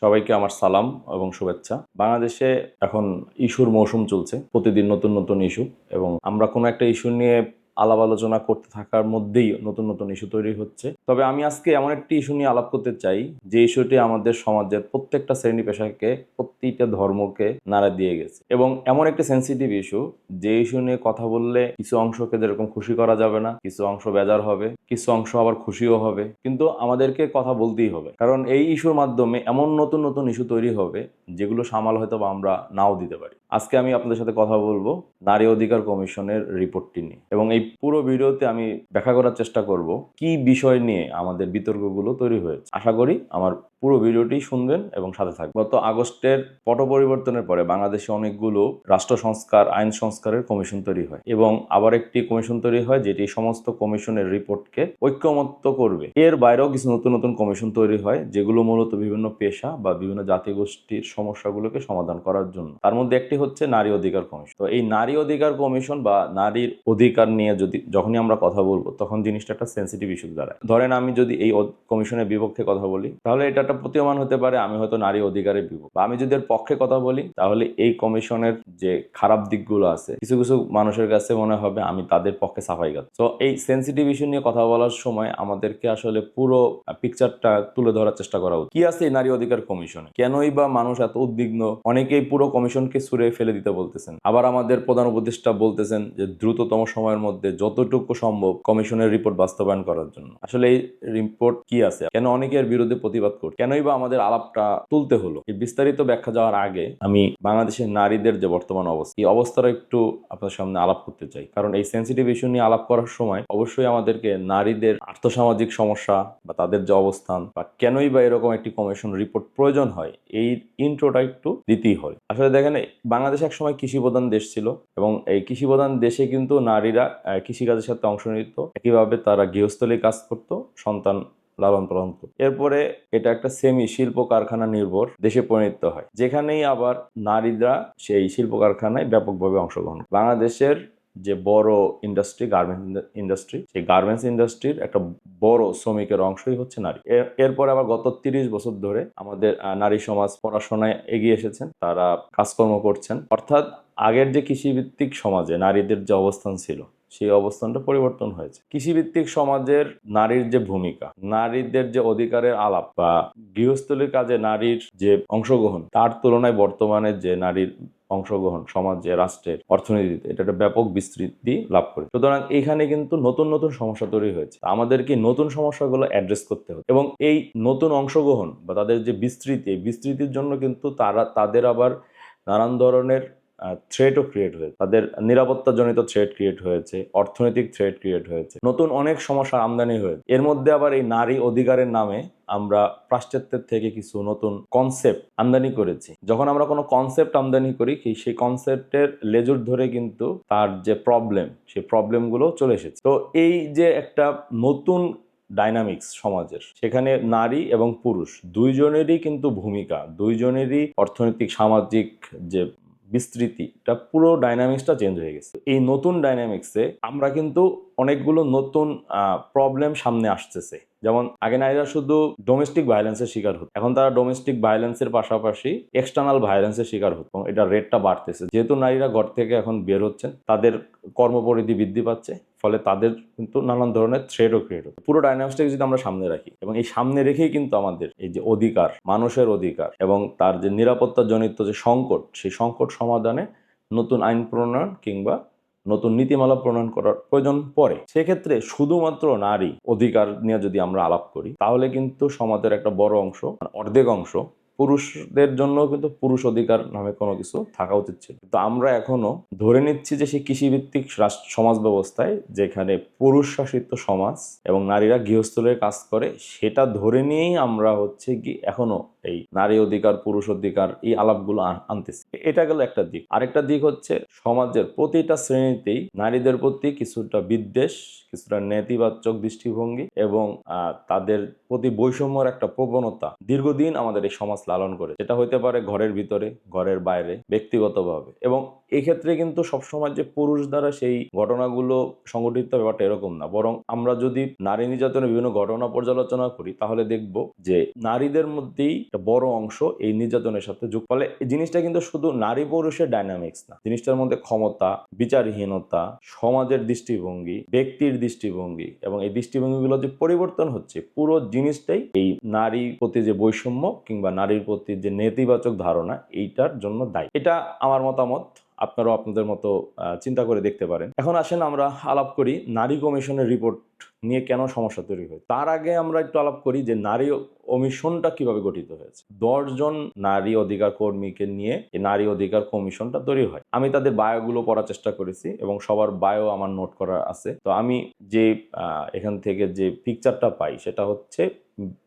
সবাইকে আমার সালাম এবং শুভেচ্ছা। বাংলাদেশে এখন ইস্যুর মৌসুম চলছে। প্রতিদিন নতুন নতুন ইস্যু এবং আমরা কোনো একটা ইস্যু নিয়ে আলাপ আলোচনা করতে থাকার মধ্যেই নতুন নতুন ইস্যু তৈরি হচ্ছে। তবে আমি আজকে এমন একটি ইস্যু নিয়ে আলাপ করতে চাই, যে ইস্যুটি আমাদের সমাজের প্রত্যেকটা শ্রেণি পেশাকে, প্রত্যেকটা ধর্মকে নাড়া দিয়ে গেছে। এবং এমন একটি সেন্সিটিভ ইস্যু যে ইস্যু নিয়ে কথা বললে কিছু অংশকে যেরকম খুশি করা যাবে না, কিছু অংশ বেজার হবে, কিছু অংশ আবার খুশিও হবে। কিন্তু আমাদেরকে কথা বলতেই হবে। কারণ এই ইস্যুর মাধ্যমে এমন নতুন নতুন ইস্যু তৈরি হবে, যেগুলো সামাল হয়তো আমরা নাও দিতে পারি। আজকে আমি আপনাদের সাথে কথা বলব নারী অধিকার কমিশনের রিপোর্টটি নিয়ে। এবং এই পুরো ভিডিওতে আমি ব্যাখ্যা করার চেষ্টা করব কি বিষয় নিয়ে আমাদের বিতর্কগুলো তৈরি হয়েছে। আশা করি আমার পুরো ভিডিওটি শুনবেন এবং সাথে থাকবেন। গত আগস্টের পট পরিবর্তনের পরে বাংলাদেশে অনেকগুলো রাষ্ট্র সংস্কার, আইন সংস্কারের কমিশন তৈরি হয় এবং আবার একটি কমিশন তৈরি হয় যেটি সমস্ত কমিশনের রিপোর্টকে ঐক্যমত্য করবে। এর বাইরেও কিছু নতুন নতুন কমিশন তৈরি হয় যেগুলো মূলত বিভিন্ন পেশা বা বিভিন্ন জাতিগোষ্ঠীর সমস্যাগুলোকে সমাধান করার জন্য। তার মধ্যে একটি হচ্ছে নারী অধিকার কমিশন। তো এই নারী অধিকার কমিশন বা নারীর অধিকার নিয়ে যদি, যখনই আমরা কথা বলব, তখন জিনিসটা একটা সেন্সিটিভ ইস্যু দাঁড়ায়। ধরেন আমি যদি এই কমিশনের বিপক্ষে কথা বলি, তাহলে এটা একটা প্রতীয়মান হতে পারে, আমি হয়তো নারী অধিকারের বিপক্ষ। বা আমি যদি এর পক্ষে কথা বলি, তাহলে এই কমিশনের যে খারাপ দিকগুলো আছে, কিছু কিছু মানুষের কাছে মনে হবে আমি তাদের পক্ষে সাফাই গাচ্ছি তো এই সেন্সিটিভ ইস্যু নিয়ে কথা বলার সময় আমাদেরকে আসলে পুরো পিকচারটা তুলে ধরার চেষ্টা করা উচিত। কি আছে এই নারী অধিকার কমিশনে? কেনই বা মানুষ এত উদ্বিগ্ন? অনেকেই পুরো কমিশনকে সুরে ফেলে দিতে বলতেছেন। আবার আমাদের প্রধান উপদেষ্টা বলতেছেন যে, দ্রুততম সময়ের মধ্যে যতটুকু সম্ভব কমিশনের রিপোর্ট বাস্তবায়ন করার জন্য। আসলে এই রিপোর্ট কি আছে? কেন অনেকের বিরুদ্ধে প্রতিবাদ করছে? কেনই বা আমাদের আলাপটা তুলতে হলো? এই বিস্তারিত ব্যাখ্যা যাওয়ার আগে আমি বাংলাদেশের নারীদের যে বর্তমান অবস্থা, এই অবস্থাটা একটু আপনার সামনে আলাপ করতে চাই। কারণ এই সেন্সিটিভ ইস্যু নিয়ে আলাপ করার সময় অবশ্যই আমাদেরকে নারীদের আর্থসামাজিক সমস্যা বা তাদের যে অবস্থান বা কেনই বা এরকম একটি কমিশন রিপোর্ট প্রয়োজন হয়, এই ইন্ট্রোটা একটু দিতেই হয়। আসলে দেখেন বাংলাদেশ এক সময় কৃষি প্রধান দেশ ছিল এবং এই কৃষি প্রধান দেশে কিন্তু নারীরা কৃষিকাজের সাথে অংশ নিত। একইভাবে তারা গৃহস্থলী কাজ করত, সন্তান লালন পালন করত। এরপরে এটা একটা সেমি শিল্প কারখানা নির্ভর দেশে পরিণত হয়, যেখানেই আবার নারীরা সেই শিল্প কারখানায় ব্যাপকভাবে অংশগ্রহণ বাংলাদেশের যে বড় ইন্ডাস্ট্রি গার্মেন্টস ইন্ডাস্ট্রি সেই গার্মেন্টস ইন্ডাস্ট্রির একটা বড় শ্রমিকের অংশই হচ্ছে নারী। এর- এরপরে আবার গত তিরিশ বছর ধরে আমাদের নারী সমাজ পড়াশোনায় এগিয়ে এসেছেন, তারা কাজকর্ম করছেন। অর্থাৎ আগের যে কৃষিভিত্তিক সমাজে নারীদের যে অবস্থান ছিল সেই অবস্থানটা পরিবর্তন হয়েছে। কৃষিভিত্তিক সমাজের নারীর যে ভূমিকা, নারীদের যে অধিকারের আলাপ বা গৃহস্থলীর কাজে নারীর যে অংশগ্রহণ, তার তুলনায় বর্তমানে যে নারীর অংশগ্রহণ সমাজে রাষ্ট্রের অর্থনীতিতে, এটা একটা ব্যাপক বিস্তৃতি লাভ করে। সুতরাং এখানে কিন্তু নতুন নতুন সমস্যা তৈরি হয়েছে। আমাদেরকে নতুন সমস্যাগুলো অ্যাড্রেস করতে হবে এবং এই নতুন অংশগ্রহণ বা তাদের যে বিস্তৃতি বিস্তৃতির জন্য কিন্তু তারা, তাদের আবার নানান ধরনের থ্রেটও ক্রিয়েট হয়েছে। তাদের নিরাপত্তাজনিত থ্রেট ক্রিয়েট হয়েছে, অর্থনৈতিক থ্রেট ক্রিয়েট হয়েছে। নতুন অনেক সমস্যার আমদানি হয়েছে। এর মধ্যে আবার এই নারী অধিকারের নামে আমরা পাশ্চাত্যের থেকে কিছু নতুন কনসেপ্ট আমদানি করেছি। যখন আমরা কোনো কনসেপ্ট আমদানি করি সেই কনসেপ্টের লেজুর ধরে কিন্তু তার যে প্রবলেম সেই প্রবলেমগুলো চলে এসেছে। তো এই যে একটা নতুন ডাইনামিক্স সমাজের, সেখানে নারী এবং পুরুষ দুইজনেরই কিন্তু ভূমিকা, দুইজনেরই অর্থনৈতিক, সামাজিক যে বিস্তৃতিটা পুরো ডাইনামিক্সটা চেঞ্জ হয়ে গেছে। এই নতুন ডাইনামিক্সে আমরা কিন্তু অনেকগুলো নতুন প্রবলেম সামনে আসতেছে। যেমন, আগে নারীরা শুধু ডোমেস্টিক ভায়োলেন্সের শিকার হতো। এখন তারা ডোমেস্টিক ভায়োলেন্সের পাশাপাশি এক্সটার্নাল ভায়োলেন্সের শিকার হতো এবং এটা রেটটা বাড়তেছে। যেহেতু নারীরা ঘর থেকে এখন বের হচ্ছেন, তাদের কর্মপরিধি বৃদ্ধি পাচ্ছে, ফলে তাদের কিন্তু নানান ধরনের থ্রেডও ক্রিয়েট হচ্ছে। পুরো ডাইনামিক্সটাকে যদি আমরা সামনে রাখি, এবং এই সামনে রেখেই কিন্তু আমাদের এই যে অধিকার, মানুষের অধিকার, এবং তার যে নিরাপত্তাজনিত যে সংকট, সেই সংকট সমাধানে নতুন আইন প্রণয়ন কিংবা নতুন নীতিমালা প্রণয়ন করার প্রয়োজন পড়ে। সেক্ষেত্রে শুধুমাত্র নারী অধিকার নিয়ে যদি আমরা আলাপ করি, তাহলে কিন্তু সমাজের একটা বড় অংশ মানে অর্ধেক অংশ পুরুষদের জন্য কিন্তু পুরুষ অধিকার নামে কোনো কিছু থাকা উচিত ছিল। তো আমরা এখনও ধরে নিচ্ছি যে সেই কৃষিভিত্তিক সমাজ ব্যবস্থায় যেখানে পুরুষ শাসিত সমাজ এবং নারীরা গৃহস্থলের কাজ করে, সেটা ধরে নিয়েই আমরা হচ্ছে কি এখনও এই নারী অধিকার, পুরুষ অধিকার এই আলাপগুলো আন- আনতেছি। এটা গেল একটা দিক। আরেকটা দিক হচ্ছে সমাজের প্রতিটা শ্রেণীতেই নারীদের প্রতি কিছুটা বিদ্বেষ, কিছুটা নেতিবাচক দৃষ্টিভঙ্গি এবং তাদের প্রতি বৈষম্যর একটা প্রবণতা দীর্ঘদিন আমাদের এই সমাজ লালন করে। সেটা হইতে পারে ঘরের ভিতরে, ঘরের বাইরে, ব্যক্তিগতভাবে। এবং এক্ষেত্রে কিন্তু সবসময় যে পুরুষ দ্বারা সেই ঘটনাগুলো সংগঠিত ব্যাপারটা এরকম না। বরং আমরা যদি নারী নির্যাতনের বিভিন্ন ঘটনা পর্যালোচনা করি, তাহলে দেখব যে নারীদের মধ্যেই বড় অংশ এই নির্যাতনের সাথে যুক্ত। ফলে এই জিনিসটা কিন্তু শুধু নারী পুরুষের ডাইনামিক্স না। জিনিসটার মধ্যে ক্ষমতা, বিচারহীনতা, সমাজের দৃষ্টিভঙ্গি, ব্যক্তির দৃষ্টিভঙ্গি এবং এই দৃষ্টিভঙ্গিগুলো যে পরিবর্তন হচ্ছে, পুরো জিনিসটাই এই নারীর প্রতি যে বৈষম্য কিংবা নারীর প্রতি যে নেতিবাচক ধারণা, এইটার জন্য দায়ী। এটা আমার মতামত। আপনারাও আপনাদের মতো চিন্তা করে দেখতে পারেন। এখন আসেন আমরা আলাপ করি নারী কমিশনের রিপোর্ট নিয়ে কেন সমস্যা তৈরি হয় তার আগে আমরা একটু আলাপ করি যে নারী কমিশনটা কীভাবে গঠিত হয়েছে? দশজন নারী অধিকার কর্মীকে নিয়ে নারী অধিকার কমিশনটা তৈরি হয়। আমি তাদের বায়োগুলো পড়ার চেষ্টা করেছি এবং সবার বায়ো আমার নোট করা আছে। তো আমি যে এখান থেকে যে পিকচারটা পাই সেটা হচ্ছে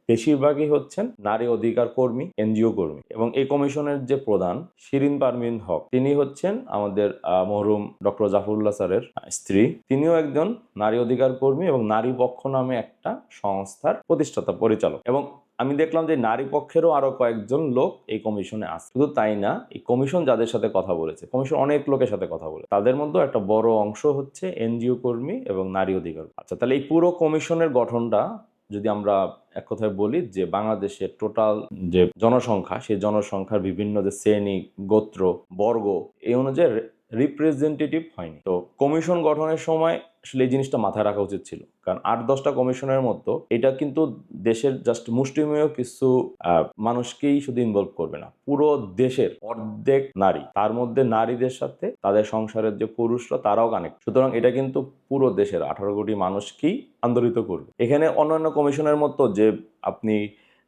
বেশিরভাগই হচ্ছেন নারী অধিকার কর্মী এনজিও কর্মী এবং এই কমিশনের যে প্রধান শিরিন পারমিন হক তিনি হচ্ছেন আমাদের আহ, মরহুম ডক্টর জাফরুল্লাহ স্যারের স্ত্রী। তিনিও একজন নারী অধিকার কর্মী এবং নারী পক্ষ নামে একটা সংস্থার প্রতিষ্ঠাতা পরিচালক। এবং আমি দেখলাম যে নারী পক্ষেরও আরও কয়েকজন লোক এই কমিশনে আছে। শুধু তাই না, এই কমিশন যাদের সাথে কথা বলেছে, কমিশন অনেক লোকের সাথে কথা বলে তাদের মধ্যে একটা বড় অংশ হচ্ছে এনজিও কর্মী এবং নারী অধিকার। আচ্ছা তাহলে এই পুরো কমিশনের গঠনটা যদি আমরা এক কথায় বলি যে বাংলাদেশের টোটাল যে জনসংখ্যা, সেই জনসংখ্যার বিভিন্ন যে শ্রেণি, গোত্র, বর্গ, এই অনুযায়ী রিপ্রেজেন্টেটিভ হয়নি। তো কমিশন গঠনের সময় আসলে এই জিনিসটা মাথায় রাখা উচিত ছিল। কারণ আট, দশটা কমিশনের মতো এটা কিন্তু দেশের জাস্ট মুষ্টিমেয় কিছু মানুষকেই শুধু ইনভলভ করবে না। পুরো দেশের অর্ধেক নারী, তার মধ্যে নারীদের সাথে তাদের সংসারের যে পুরুষরা, তারাও কানেক্ট সুতরাং এটা কিন্তু পুরো দেশের আঠারো কোটি মানুষকেই আন্দোলিত করবে। এখানে অন্যান্য কমিশনের মতো যে আপনি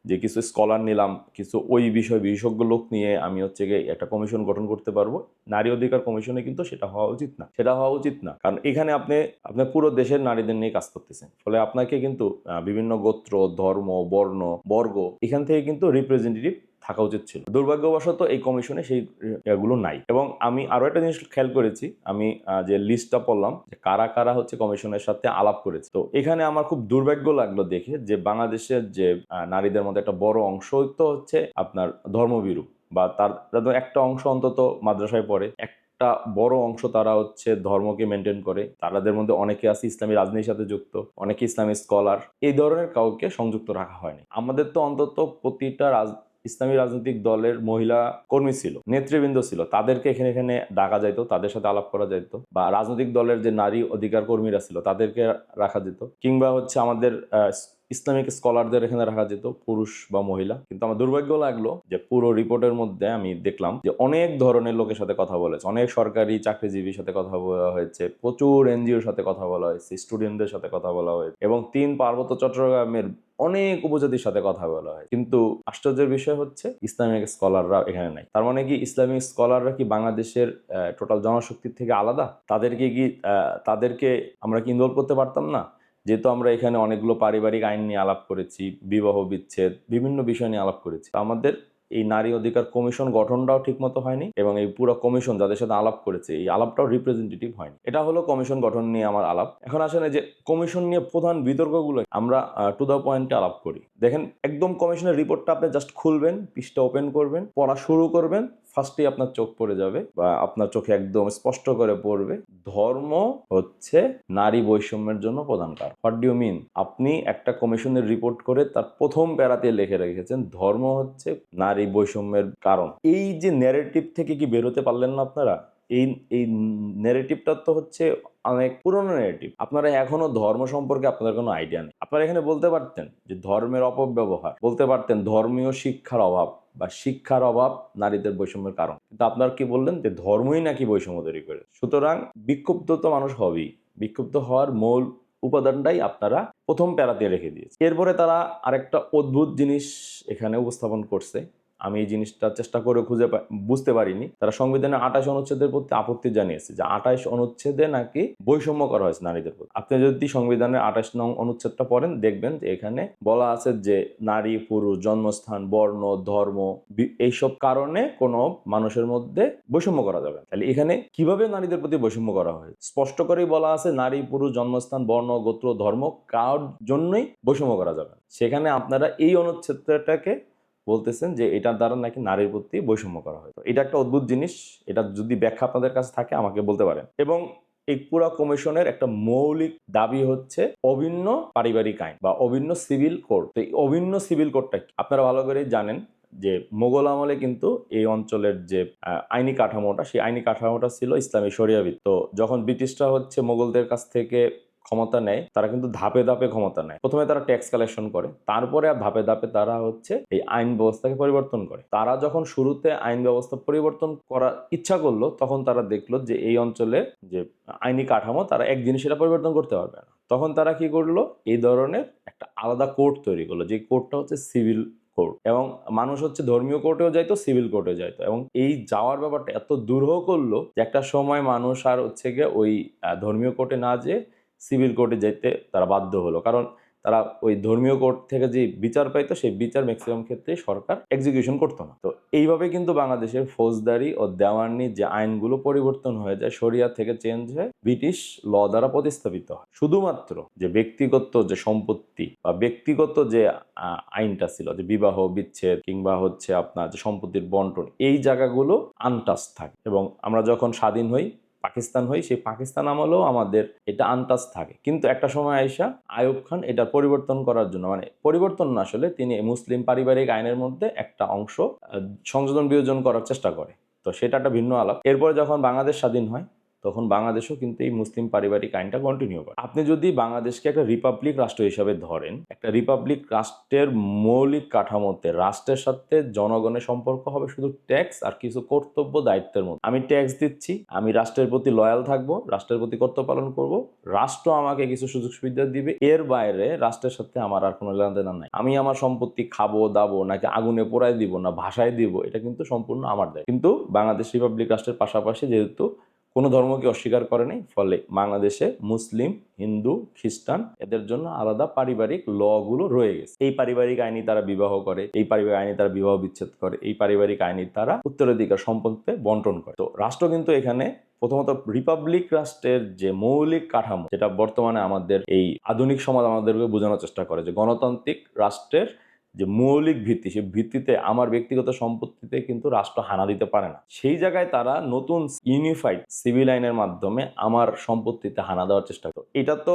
যে কিছু স্কলার নিলাম, কিছু ওই বিষয় বিশেষজ্ঞ লোক নিয়ে আমি হচ্ছে গিয়ে একটা কমিশন গঠন করতে পারব। নারী অধিকার কমিশনে কিন্তু সেটা হওয়া উচিত না। সেটা হওয়া উচিত না। কারণ এখানে আপনি আপনি পুরো দেশের নারীদের নিয়ে কাজ করতেছেন। ফলে আপনাকে কিন্তু বিভিন্ন গোত্র, ধর্ম, বর্ণ, বর্গ, এখান থেকে কিন্তু রিপ্রেজেন্টেটিভ থাকা উচিত ছিল। দুর্ভাগ্যবশত এই কমিশনে সেই এগুলো নাই। এবং আমি আরও একটা জিনিস খেয়াল করেছি, আমি যে লিস্টটা পড়লাম, যে কারা কারা হচ্ছে কমিশনের সাথে আলাপ করেছে। তো এখানে আমার খুব দুর্ভাগ্য লাগল দেখে যে বাংলাদেশের যে নারীদের মধ্যে একটা বড় অংশ তো হচ্ছে আপনার ধর্মবিরু বা তার একটা অংশ অন্তত মাদ্রাসায় পড়ে। একটা বড় অংশ তারা হচ্ছে ধর্মকে মেনটেন করে। তাদের মধ্যে অনেকে আছে ইসলামী রাজনীতির সাথে যুক্ত, অনেকে ইসলামী স্কলার এই ধরনের কাউকে সংযুক্ত রাখা হয়নি। আমাদের তো অন্তত প্রতিটা রাজ ইসলামী রাজনৈতিক দলের মহিলা কর্মী ছিল, নেতৃবৃন্দ ছিল। তাদেরকে এখানে এখানে ডাকা যাইতো, তাদের সাথে আলাপ করা যাইত বা রাজনৈতিক দলের যে নারী অধিকার কর্মীরা ছিল তাদেরকে রাখা যেত। কিংবা হচ্ছে আমাদের ইসলামিক স্কলারদের এখানে রাখা যেত, পুরুষ বা মহিলা। কিন্তু আমার দুর্ভাগ্য লাগল যে পুরো রিপোর্টের মধ্যে আমি দেখলাম যে অনেক ধরনের লোকের সাথে কথা বলেছে। অনেক সরকারি চাকরিজীবীর সাথে কথা বলা হয়েছে, প্রচুর এনজিওর সাথে কথা বলা হয়েছে, স্টুডেন্টদের সাথে কথা বলা হয়েছে এবং তিন পার্বত্য চট্টগ্রামের অনেক উপজাতির সাথে কথা বলা হয়। কিন্তু আশ্চর্যের বিষয় হচ্ছে, ইসলামিক স্কলাররা এখানে নাই। তার মানে কি, ইসলামিক স্কলাররা কি বাংলাদেশের টোটাল জনশক্তির থেকে আলাদা? তাদেরকে কি তাদেরকে আমরা কি ইনভলভ করতে পারতাম না? যেহেতু আমরা এখানে অনেকগুলো পারিবারিক আইন নিয়ে আলাপ করেছি, বিবাহ বিচ্ছেদ, বিভিন্ন বিষয় নিয়ে আলাপ করেছি। আমাদের এই নারী অধিকার কমিশন গঠনটাও ঠিকমতো হয়নি এবং এই পুরো কমিশন যাদের সাথে আলাপ করেছে, এই আলাপটাও রিপ্রেজেন্টেটিভ হয়নি। এটা হলো কমিশন গঠন নিয়ে আমার আলাপ। এখন আসেন যে কমিশন নিয়ে প্রধান বিতর্কগুলো, আমরা টু দ্য পয়েন্টে আলাপ করি। দেখেন, একদম কমিশনের রিপোর্টটা আপনি জাস্ট খুলবেন পিসটা ওপেন করবেন, পড়া শুরু করবেন ফার্স্টেই আপনার চোখ পড়ে যাবে বা আপনার চোখে একদম স্পষ্ট করে পড়বে, ধর্ম হচ্ছে নারী বৈষম্যের জন্য প্রধান কারণ। হোয়াট ডিউ মিন আপনি একটা কমিশনের রিপোর্ট করে তার প্রথম প্যারাতে লিখে রেখেছেন, ধর্ম হচ্ছে নারী বৈষম্যের কারণ। এই যে ন্যারেটিভ থেকে কি বেরোতে পারলেন না আপনারা? এই এই ন্যারেটিভটা তো হচ্ছে অনেক পুরনো ন্যারেটিভ আপনারা এখনও ধর্ম সম্পর্কে আপনাদের কোনো আইডিয়া নেই। আপনারা এখানে বলতে পারতেন যে ধর্মের অপব্যবহার, বলতে পারতেন ধর্মীয় শিক্ষার অভাব। বা শিক্ষার অভাব নারীদের বৈষম্যের কারণ। কিন্তু আপনার কি বললেন যে ধর্মই নাকি বৈষম্য তৈরি করে? সুতরাং বিক্ষুব্ধ তো মানুষ হবেই। বিক্ষুব্ধ হওয়ার মূল উপাদানটাই আপনারা প্রথম প্যারাতে রেখে দিয়েছে এরপরে তারা আরেকটা অদ্ভুত জিনিস এখানে উপস্থাপন করছে। আমি এই জিনিসটা চেষ্টা করে খুঁজে বুঝতে পারিনি। তারা সংবিধানের আঠাশ অনুচ্ছেদের প্রতি আপত্তি জানিয়েছে যে আঠাশ অনুচ্ছেদে নাকি বৈষম্য করা হয়েছে নারীদের প্রতি। আপনি যদি সংবিধানের আঠাশ নং অনুচ্ছেদটা পড়েন, দেখবেন যে এখানে বলা আছে যে নারী, পুরুষ, জন্মস্থান, বর্ণ, ধর্ম এইসব কারণে কোনো মানুষের মধ্যে বৈষম্য করা যাবে। তাহলে এখানে কীভাবে নারীদের প্রতি বৈষম্য করা হয়? স্পষ্ট করেই বলা আছে নারী, পুরুষ, জন্মস্থান, বর্ণ, গোত্র, ধর্ম, কার জন্যই বৈষম্য করা যাবে সেখানে আপনারা এই অনুচ্ছেদটাকে বলতেছেন যে এটার দ্বারা নাকি নারীর প্রতি বৈষম্য করা হয়। এটা একটা অদ্ভুত জিনিস, এটা যদি ব্যাখ্যা আপনাদের কাছে থাকে, আমাকে বলতে পারেন। এবং এই পুরা কমিশনের একটা মৌলিক দাবি হচ্ছে অভিন্ন পারিবারিক আইন বা অভিন্ন সিভিল কোড। তো এই অভিন্ন সিভিল কোডটা কি? আপনারা ভালো করেই জানেন যে মোগল আমলে কিন্তু এই অঞ্চলের যে আইনি কাঠামোটা, সেই আইনি কাঠামোটা ছিল ইসলামী শরিয়াবিদ। তো যখন ব্রিটিশরা হচ্ছে মোগলদের কাছ থেকে ক্ষমতা নেয়, তারা কিন্তু ধাপে ধাপে ক্ষমতা নেয়। প্রথমে তারা ট্যাক্স কালেকশন করে, তারপরে আর ধাপে ধাপে তারা হচ্ছে এই আইন ব্যবস্থাকে পরিবর্তন করে। তারা যখন শুরুতে আইন ব্যবস্থা পরিবর্তন করার ইচ্ছা করল, তখন তারা দেখল যে এই অঞ্চলে যে আইনি কাঠামো, তারা একদিনে সেটা পরিবর্তন করতে পারবে না। তখন তারা কি করল? এই ধরনের একটা আলাদা কোর্ট তৈরি করল, যে কোর্টটা হচ্ছে সিভিল কোর্ট। এবং মানুষ হচ্ছে ধর্মীয় কোর্টেও যাইতো, সিভিল কোর্টেও যাইতো। এবং এই যাওয়ার ব্যাপারটা এত দুরূহ করল যে একটা সময় মানুষ আর হচ্ছে গিয়ে ওই ধর্মীয় কোর্টে না যেয়ে সিভিল কোর্টে যেতে তারা বাধ্য হলো। কারণ তারা ওই ধর্মীয় কোর্ট থেকে যে বিচার পাইতো, সেই বিচার ম্যাক্সিমাম ক্ষেত্রে সরকার এক্সিকিউশন করতো না। তো এইভাবে কিন্তু বাংলাদেশের ফৌজদারি ও দেওয়ানি যে আইনগুলো পরিবর্তন হয়ে যায়, শরিয়া থেকে চেঞ্জ হয়ে ব্রিটিশ ল দ্বারা প্রতিস্থাপিত হয়। শুধুমাত্র যে ব্যক্তিগত যে সম্পত্তি বা ব্যক্তিগত যে আইনটা ছিল যে বিবাহ, বিচ্ছেদ কিংবা হচ্ছে আপনার যে সম্পত্তির বন্টন, এই জায়গাগুলো আনটাচ থাকে। এবং আমরা যখন স্বাধীন হই পাকিস্তান হই, সেই পাকিস্তান আমলেও আমাদের এটা আন্তাজ থাকে। কিন্তু একটা সময় আইসা আয়ুব খান এটা পরিবর্তন করার জন্য মানে পরিবর্তন না আসলে তিনি মুসলিম পারিবারিক আইনের মধ্যে একটা অংশ সংযোজন বিয়োজন করার চেষ্টা করে। তো সেটা একটা ভিন্ন আলাপ। এরপরে যখন বাংলাদেশ স্বাধীন হয় তখন বাংলাদেশও কিন্তু এই মুসলিম পারিবারিক আইনটা কন্টিনিউ করে। আপনি যদি বাংলাদেশকে একটা রিপাবলিক রাষ্ট্র হিসাবে ধরেন, একটা রিপাবলিক রাষ্ট্রের মৌলিক কাঠামোতে রাষ্ট্রের সাথে জনগণের সম্পর্ক হবে শুধু ট্যাক্স আর কিছু কর্তব্য দায়িত্বের মধ্যে। আমি ট্যাক্স দিচ্ছি, আমি রাষ্ট্রের প্রতি লয়াল থাকব, রাষ্ট্রের প্রতি কর্তব্য পালন করব, রাষ্ট্র আমাকে কিছু সুযোগ সুবিধা দিবে, এর বাইরে রাষ্ট্রের সাথে আমার আর কোনো লেনদেন নাই। আমি আমার সম্পত্তি খাব, দাবো, নাকি আগুনে পোড়ায় দিব না ভাষায় দিব, এটা কিন্তু সম্পূর্ণ আমার দায় কিন্তু বাংলাদেশ রিপাবলিক রাষ্ট্রের পাশাপাশি যেহেতু কোনো ধর্মকে অস্বীকার করে নাই, ফলে বাংলাদেশে মুসলিম, হিন্দু, খ্রিস্টান এদের জন্য আলাদা পারিবারিক লগুলো রয়ে গেছে। এই পারিবারিক আইনি তারা বিবাহ করে, এই পারিবারিক আইনি তারা বিবাহ বিচ্ছেদ করে, এই পারিবারিক আইনি তারা উত্তরাধিকার সম্পত্তি বন্টন করে। তো রাষ্ট্র কিন্তু এখানে প্রথমত রিপাবলিক রাষ্ট্রের যে মৌলিক কাঠামো যেটা বর্তমানে আমাদের এই আধুনিক সমাজ আমাদেরকে বোঝানোর চেষ্টা করে যে গণতান্ত্রিক রাষ্ট্রের যে মৌলিক ভিত্তি সেই ভিত্তিতে আমার ব্যক্তিগত সম্পত্তিতে কিন্তু রাষ্ট্র হানা দিতে পারে না। সেই জায়গায় তারা নতুন ইউনিফাইড সিভিল আইনের মাধ্যমে আমার সম্পত্তিতে হানা দেওয়ার চেষ্টা করে। এটা তো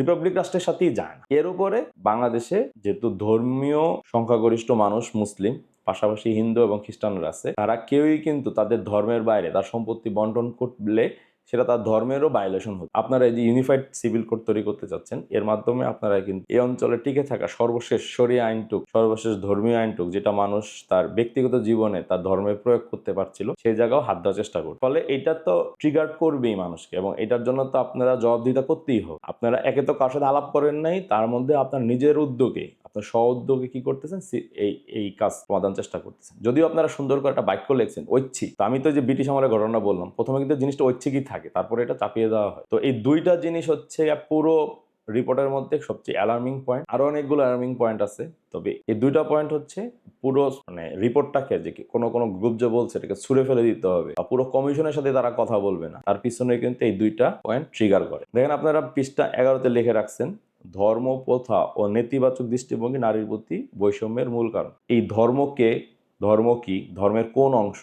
রিপাবলিক রাষ্ট্রের সাথেই যায় না। এর উপরে বাংলাদেশে যেহেতু ধর্মীয় সংখ্যাগরিষ্ঠ মানুষ মুসলিম, পাশাপাশি হিন্দু এবং খ্রিস্টানরা আছে, তারা কেউই কিন্তু তাদের ধর্মের বাইরে তার সম্পত্তি বন্টন করলে সেটা তার ধর্মেরও ভায়োলেশন হচ্ছে আপনারা এই যে ইউনিফাইড সিভিল কোড তৈরি করতে চাচ্ছেন এর মাধ্যমে আপনারা কিন্তু এই অঞ্চলে টিকে থাকা সর্বশেষ সরিয়া আইনটুক সর্বশেষ ধর্মীয় আইনটুক যেটা মানুষ তার ব্যক্তিগত জীবনে তার ধর্মে প্রয়োগ করতে পারছিল, সেই জায়গাও হাত দেওয়ার চেষ্টা করবে। ফলে এটা তো ট্রিগার করবেই মানুষকে এবং এটার জন্য তো আপনারা জবাবদিহিতা করতেই হোক আপনারা একে তো কার সাথে আলাপ করেন নাই, তার মধ্যে আপনার নিজের উদ্যোগে, আপনার স্ব উদ্যোগে কি করতেছেন এই এই কাজ সমাধান চেষ্টা করতেছেন। যদিও আপনারা সুন্দর করে একটা বাক্য লিখছেন, ঐচ্ছিক। তো আমি তো যে ব্রিটিশ আমলের ঘটনা বললাম, প্রথমে কিন্তু জিনিসটা ঐচ্ছিকই থাকে। তারপরে এটা চাপিয়ে দেওয়া হয়। তো এই দুইটা জিনিস হচ্ছে পুরো রিপোর্টের মধ্যে সবচেয়ে অ্যালার্মিং পয়েন্ট আরও অনেকগুলো অ্যালার্মিং পয়েন্ট আছে। তবে এই দুইটা পয়েন্ট হচ্ছে পুরো মানে রিপোর্টটাকে যে কোনো কোনো গ্রুপ যে বলছে, এটাকে ছুড়ে ফেলে দিতে হবে বা পুরো কমিশনের সাথে তারা কথা বলবে না। তার পিছনে কিন্তু এই দুইটা পয়েন্ট ট্রিগার করে। দেখেন আপনারা পৃষ্ঠা এগারোতে লিখে রাখছেন, ধর্ম, প্রথা ও নেতিবাচক দৃষ্টিভঙ্গি নারীর প্রতি বৈষম্যের মূল কারণ। এই ধর্মকে, ধর্ম কি? ধর্মের কোন অংশ,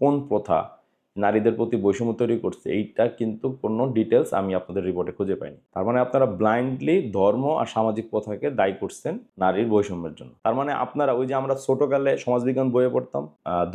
কোন প্রথা নারীদের প্রতি বৈষম্য তৈরি করছে, এইটা কিন্তু কোনো ডিটেলস আমি আপনাদের রিপোর্টে খুঁজে পাইনি। তার মানে আপনারা ব্লাইন্ডলি ধর্ম আর সামাজিক প্রথাকে দায়ী করছেন নারীর বৈষম্যের জন্য। তার মানে আপনারা ওই যে আমরা ছোটকালে সমাজবিজ্ঞান বইয়ে পড়তাম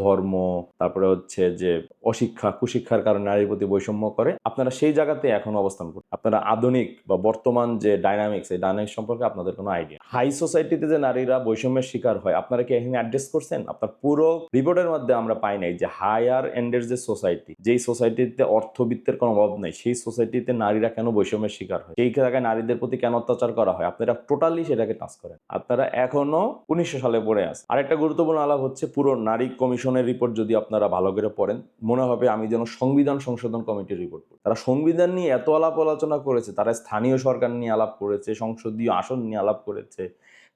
ধর্ম, তারপরে হচ্ছে যে অশিক্ষা, কুশিক্ষার কারণে নারীর প্রতি বৈষম্য করে, আপনারা সেই জায়গাতে এখন অবস্থান করুন আপনারা আধুনিক বা বর্তমান যে ডাইনামিক্স এই ডাইনামিক্স সম্পর্কে আপনাদের কোনো আইডিয়া হাই সোসাইটিতে যে নারীরা বৈষম্যের শিকার হয়, আপনারা কি এখানে অ্যাড্রেস করছেন? আপনার পুরো রিপোর্টের মধ্যে আমরা পাই নাই যে হায়ার এন্ডের যে সোসাইটি যেই সোসাইটিতে অর্থবিত্তের কোনো অভাব নেই, সেই সোসাইটিতে নারীরা কেন বৈষম্যের শিকার হয়? সেই জায়গায় নারীদের প্রতি কেন অত্যাচার করা হয়? আপনারা টোটালি সেটাকে টাচ করেন। আপনারা এখনও উনিশশো সালে পড়ে আছে আরেকটা গুরুত্বপূর্ণ আলাপ হচ্ছে পুরো নারী কমিশনের রিপোর্ট যদি আপনারা ভালো করে পড়েন, মনে হবে আমি যেন সংবিধান সংশোধন কমিটির রিপোর্ট পড়ি। তারা সংবিধান নিয়ে এত আলাপ আলোচনা করেছে, তারা স্থানীয় সরকার নিয়ে আলাপ করেছে, সংসদীয় আসন নিয়ে আলাপ করেছে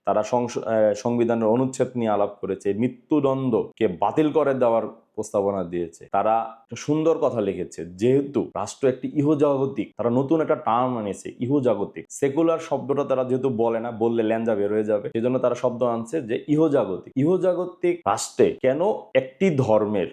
তারা সংবিধানের অনুচ্ছেদ নিয়ে আলাপ করেছে, মৃত্যুদণ্ডকে বাতিল করে দেওয়ার প্রস্তাবনা দিয়েছে। তারা সুন্দর কথা লিখেছে, যেহেতু রাষ্ট্র একটি ইহজাগতিক, তারা নতুন একটা টার্ম আনিয়েছে, ইহজাগতিক। সেকুলার শব্দটা তারা যেহেতু বলে না, বললে ল্যাঞ্জা বের হয়ে যাবে, সেজন্য তারা শব্দ আনছে যে ইহজাগতিক। ইহজাগতিক রাষ্ট্রে কেন একটি ধর্মের